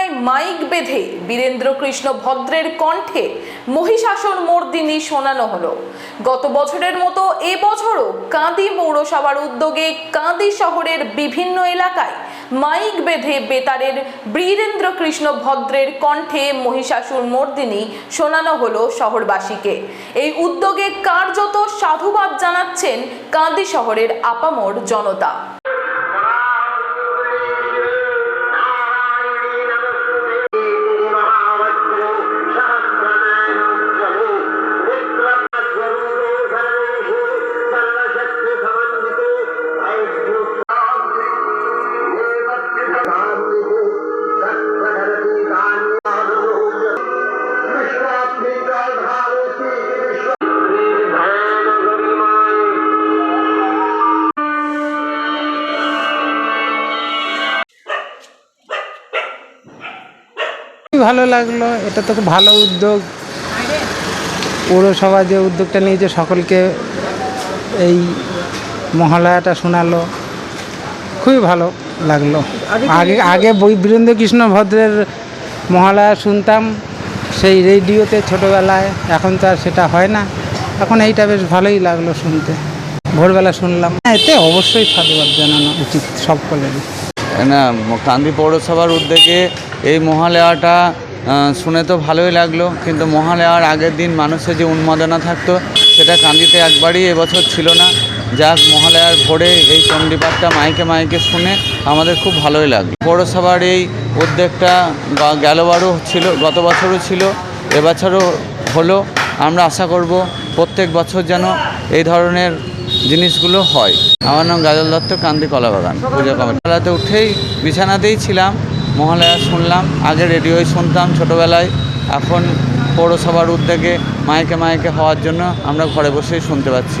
এলাকায় মাইক বেঁধে বীরেন্দ্র কৃষ্ণ ভদ্রের কণ্ঠে মহিষাসন মর্দিনী শোনানো হলো। গত বছরের মতো এবছরও কাঁদি পৌরসভার উদ্যোগে কাঁদি শহরের বিভিন্ন এলাকায় মাইক বেঁধে বেতারের বীরেন্দ্র কৃষ্ণ ভদ্রের কণ্ঠে মহিষাসুর মর্দিনী শোনানো হলো শহরবাসীকে। এই উদ্যোগে কার্যত সাধুবাদ জানাচ্ছেন কাঁদি শহরের আপামর জনতা। ভালো লাগল এটা তো খুব ভালো উদ্যোগ। পৌরসভা যে উদ্যোগটা নিয়েছে সকলকে এই মহালয়াটা শোনালো খুবই ভালো লাগল। আগে আগে বই বীরেন্দ্র কৃষ্ণ ভদ্রের মহালয়া শুনতাম সেই রেডিওতে ছোটোবেলায় এখন তো আর সেটা হয় না। এখন এইটা বেশ ভালোই লাগল শুনতে। ভোরবেলা শুনলাম। হ্যাঁ, এতে অবশ্যই সাধুবাদ জানানো উচিত সকলেরই। না কান্দি পৌরসভার উদ্যোগে এই মহালয়াটা শুনে তো ভালোই লাগল, কিন্তু মহালয়ার আগের দিন মানুষের যে উন্মাদনা থাকতো, সেটা কান্দিতে একবারই এবছর ছিল না। যাক, মহালয়ার ভোরে এই চণ্ডীপাঠটা মাইকে মাইকে শুনে আমাদের খুব ভালোই লাগল। পৌরসভার এই উদ্যোগটা গেলবারও ছিল, গত বছরও ছিল, এবছরও হলো। আমরা আশা করব প্রত্যেক বছর যেন এই ধরনের জিনিসগুলো হয়। আমার নাম গাজল দত্ত, কান্দি কলাবাগান, পুজো কমিটি। উঠেই বিছানাতেই ছিলাম। মহালয়া শুনলাম, আগে রেডিওয় শুনতাম ছোটোবেলায়। এখন পৌরসভার উদ্যোগে মাইকে মাইকে হওয়ার জন্য আমরা ঘরে বসেই শুনতে পাচ্ছি।